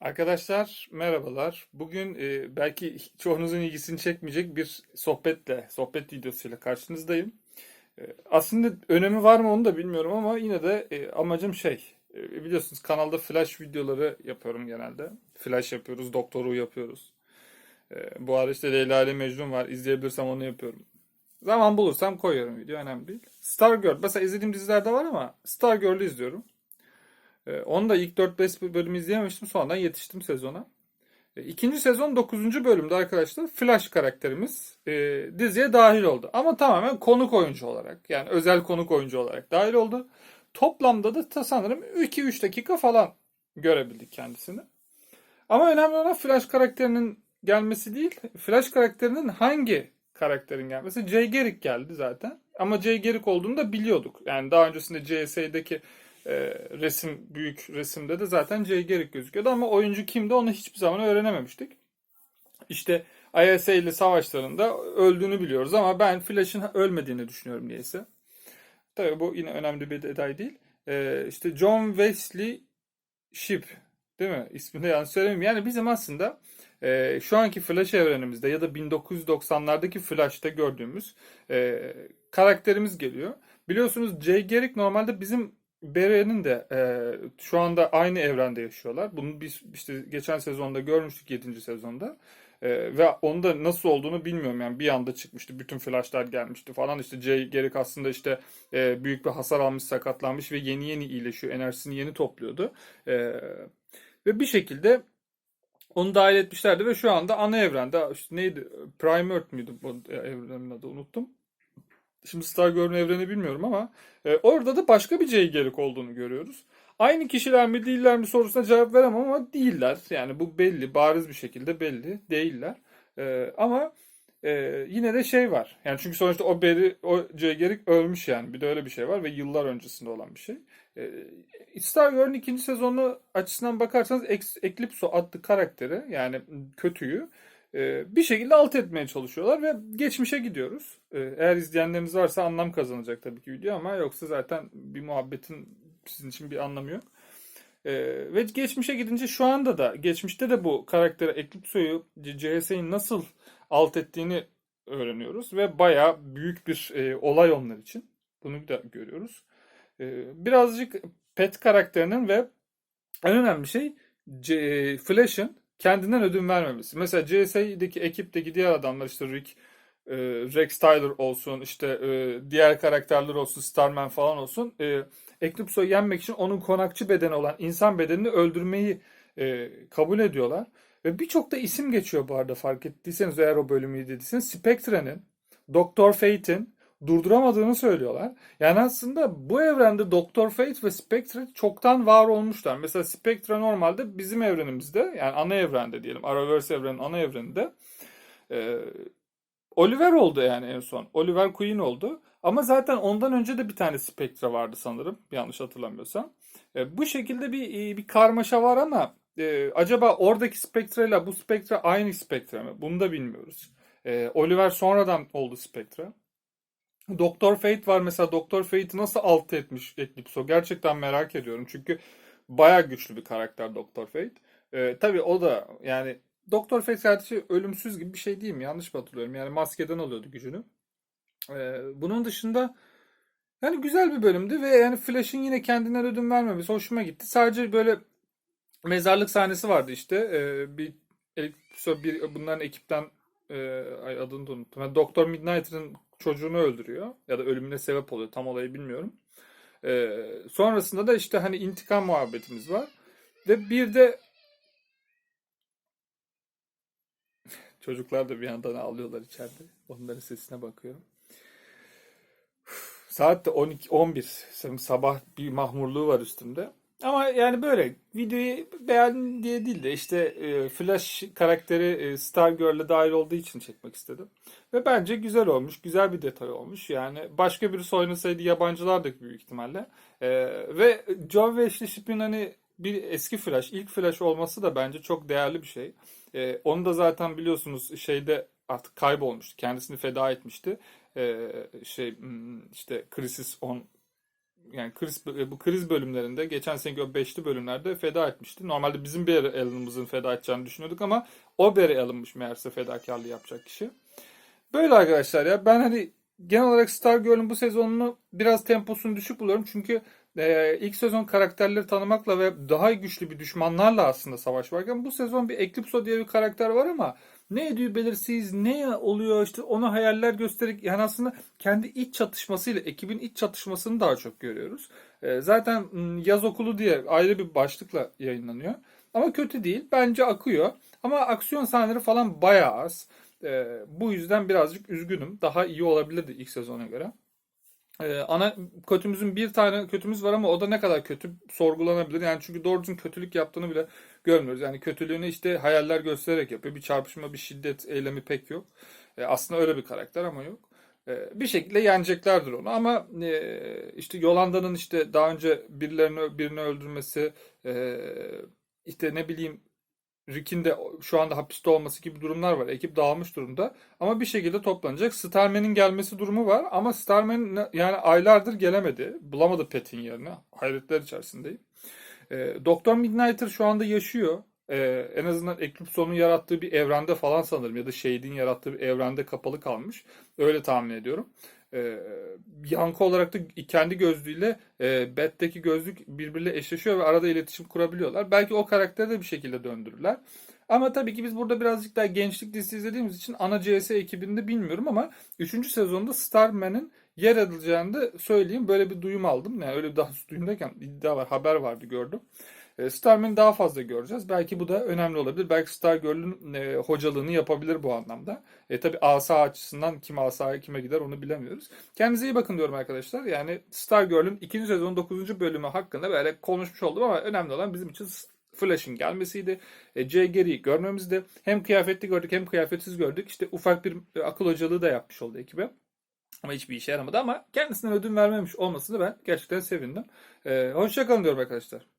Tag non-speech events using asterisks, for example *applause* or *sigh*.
Arkadaşlar merhabalar. Bugün e, belki çoğunuzun ilgisini çekmeyecek bir sohbetle, sohbet videosuyla karşınızdayım. E, aslında önemi var mı onu da bilmiyorum ama yine de e, amacım şey. E, biliyorsunuz kanalda flash videoları yapıyorum genelde. Flash yapıyoruz, doktoru yapıyoruz. E, bu arada işte Leyla ile Mecnun var. İzleyebilirsem onu yapıyorum. Zaman bulursam koyuyorum video önemli değil. Stargirl mesela izlediğim dizilerde var ama Stargirl'ü izliyorum. Ee, Onu da ilk 4-5 bölüm izleyememiştim. Sonradan yetiştim sezona. E, İkinci sezon 9. bölümde arkadaşlar Flash karakterimiz e, diziye dahil oldu. Ama tamamen konuk oyuncu olarak yani özel konuk oyuncu olarak dahil oldu. Toplamda da sanırım 2-3 dakika falan görebildik kendisini. Ama önemli olan Flash karakterinin gelmesi değil. Flash karakterinin hangi karakterin gelmesi? Jay Garrick geldi zaten. Ama Jay Garrick olduğunu da biliyorduk. Yani daha öncesinde CS'deki e, resim büyük resimde de zaten Jay Garrick gözüküyordu ama oyuncu kimdi onu hiçbir zaman öğrenememiştik. İşte ISA ile savaşlarında öldüğünü biliyoruz ama ben Flash'ın ölmediğini düşünüyorum niyeyse. Tabii bu yine önemli bir detay değil. E, işte John Wesley Shipp değil mi? İsmini de yanlış söylemeyeyim. Yani bizim aslında e, şu anki Flash evrenimizde ya da 1990'lardaki Flash'ta gördüğümüz e, karakterimiz geliyor. Biliyorsunuz Jay Garrick normalde bizim Bere'nin de e, şu anda aynı evrende yaşıyorlar. Bunu biz işte geçen sezonda görmüştük 7. sezonda. E, ve onda nasıl olduğunu bilmiyorum yani bir anda çıkmıştı. Bütün flashlar gelmişti falan. İşte Jay Garrick aslında işte e, büyük bir hasar almış, sakatlanmış ve yeni yeni iyileşiyor. Enerjisini yeni topluyordu. E, ve bir şekilde onu dahil etmişlerdi ve şu anda ana evrende işte neydi? Prime Earth müydü bu evrenin adı unuttum. Şimdi Stargirl'ün evreni bilmiyorum ama e, orada da başka bir Jay Garrick olduğunu görüyoruz. Aynı kişiler mi değiller mi sorusuna cevap veremem ama değiller. Yani bu belli, bariz bir şekilde belli. Değiller. E, ama e, yine de şey var. Yani çünkü sonuçta o Barry, o Jay Garrick ölmüş yani. Bir de öyle bir şey var ve yıllar öncesinde olan bir şey. E, Stargirl'ün ikinci sezonu açısından bakarsanız Eclipso adlı karakteri yani kötüyü bir şekilde alt etmeye çalışıyorlar ve geçmişe gidiyoruz. E, eğer izleyenleriniz varsa anlam kazanacak tabii ki video ama yoksa zaten bir muhabbetin sizin için bir anlamı yok. E, ve geçmişe gidince şu anda da geçmişte de bu karaktere Eclipso'yu CS'nin nasıl alt ettiğini öğreniyoruz ve baya büyük bir olay onlar için. Bunu da görüyoruz. birazcık Pet karakterinin ve en önemli şey Flash'ın kendinden ödün vermemesi. Mesela CS'deki ekipteki diğer adamlar işte Rick, e, Rex Tyler olsun, işte e, diğer karakterler olsun, Starman falan olsun. E, Eclipse'u yenmek için onun konakçı bedeni olan insan bedenini öldürmeyi e, kabul ediyorlar. Ve birçok da isim geçiyor bu arada fark ettiyseniz eğer o bölümü izlediyseniz. Spectre'nin, Doktor Fate'in, durduramadığını söylüyorlar. Yani aslında bu evrende Doktor Fate ve Spectre çoktan var olmuşlar. Mesela Spectre normalde bizim evrenimizde yani ana evrende diyelim. Arrowverse evrenin ana evreninde e, Oliver oldu yani en son. Oliver Queen oldu. Ama zaten ondan önce de bir tane Spectre vardı sanırım. Yanlış hatırlamıyorsam. E, bu şekilde bir e, bir karmaşa var ama e, acaba oradaki Spectre ile bu Spectre aynı Spectre mi? Bunu da bilmiyoruz. E, Oliver sonradan oldu Spectre. Doktor Fate var mesela Doktor Fate'i nasıl alt etmiş Eclipso gerçekten merak ediyorum çünkü baya güçlü bir karakter Doktor Fate. Ee, tabii o da yani Doktor Fate sadece ölümsüz gibi bir şey değil mi? Yanlış mı hatırlıyorum? Yani maskeden alıyordu gücünü. Ee, bunun dışında yani güzel bir bölümdü ve yani Flash'ın yine kendinden ödün vermemesi hoşuma gitti. Sadece böyle mezarlık sahnesi vardı işte. Ee, bir, bir bunların ekipten e, adını da unuttum. Yani Doktor Midnight'ın çocuğunu öldürüyor ya da ölümüne sebep oluyor. Tam olayı bilmiyorum. Ee, sonrasında da işte hani intikam muhabbetimiz var. Ve bir de *laughs* çocuklar da bir yandan ağlıyorlar içeride. Onların sesine bakıyorum. Saat de 12 11. Sabah bir mahmurluğu var üstümde. Ama yani böyle videoyu beğen diye değil de işte e, Flash karakteri e, Stargirl'e dahil olduğu için çekmek istedim. Ve bence güzel olmuş, güzel bir detay olmuş. Yani başka birisi oynasaydı yabancılar da büyük ihtimalle. E, ve Joe ve Ashley Shipp'in hani bir eski Flash, ilk Flash olması da bence çok değerli bir şey. E, onu da zaten biliyorsunuz şeyde artık kaybolmuştu. Kendisini feda etmişti. E, şey hmm, işte Crisis on yani kriz, bu kriz bölümlerinde geçen seneki o beşli bölümlerde feda etmişti. Normalde bizim Barry Allen'ımızın feda edeceğini düşünüyorduk ama o Barry Allen'mış meğerse fedakarlığı yapacak kişi. Böyle arkadaşlar ya ben hani genel olarak Stargirl'ün bu sezonunu biraz temposunu düşük buluyorum. Çünkü e, ilk sezon karakterleri tanımakla ve daha güçlü bir düşmanlarla aslında savaş varken bu sezon bir Eclipso diye bir karakter var ama ne ediyor belirsiz, ne oluyor işte ona hayaller göstererek yani aslında kendi iç çatışmasıyla ekibin iç çatışmasını daha çok görüyoruz. E, zaten m, yaz okulu diye ayrı bir başlıkla yayınlanıyor. Ama kötü değil. Bence akıyor. Ama aksiyon sahneleri falan bayağı az. E, bu yüzden birazcık üzgünüm. Daha iyi olabilirdi ilk sezona göre. Ee, ana kötümüzün bir tane kötümüz var ama o da ne kadar kötü sorgulanabilir. Yani çünkü doğru kötülük yaptığını bile görmüyoruz. Yani kötülüğünü işte hayaller göstererek yapıyor. Bir çarpışma, bir şiddet eylemi pek yok. Ee, aslında öyle bir karakter ama yok. Ee, bir şekilde yeneceklerdir onu ama e, işte Yolanda'nın işte daha önce birilerini birini öldürmesi e, işte ne bileyim Rick'in de şu anda hapiste olması gibi durumlar var. Ekip dağılmış durumda. Ama bir şekilde toplanacak. Starman'in gelmesi durumu var. Ama Starman yani aylardır gelemedi. Bulamadı Pet'in yerini. Hayretler içerisindeyim. Ee, Doktor Midnighter şu anda yaşıyor. Ee, en azından Eclipso'nun yarattığı bir evrende falan sanırım. Ya da Shade'in yarattığı bir evrende kapalı kalmış. Öyle tahmin ediyorum. Ee, yankı olarak da kendi gözlüğüyle e, Bat'teki gözlük birbiriyle eşleşiyor ve arada iletişim kurabiliyorlar. Belki o karakteri de bir şekilde döndürürler. Ama tabii ki biz burada birazcık daha gençlik dizisi izlediğimiz için ana CS ekibinde bilmiyorum ama 3. sezonda Starman'ın yer alacağını da söyleyeyim. Böyle bir duyum aldım. Yani öyle daha duyum derken iddia var, haber vardı gördüm. E, daha fazla göreceğiz. Belki bu da önemli olabilir. Belki Stargirl'ün e, hocalığını yapabilir bu anlamda. E, tabii asa açısından kim asaya kime gider onu bilemiyoruz. Kendinize iyi bakın diyorum arkadaşlar. Yani Stargirl'ün 2. sezon 9. bölümü hakkında böyle konuşmuş oldum ama önemli olan bizim için Flash'ın gelmesiydi. E, Jay Gary'i görmemizdi. Hem kıyafetli gördük hem kıyafetsiz gördük. İşte ufak bir e, akıl hocalığı da yapmış oldu ekibe. Ama hiçbir işe yaramadı ama kendisinden ödün vermemiş olmasını ben gerçekten sevindim. E, hoşça kalın diyorum arkadaşlar.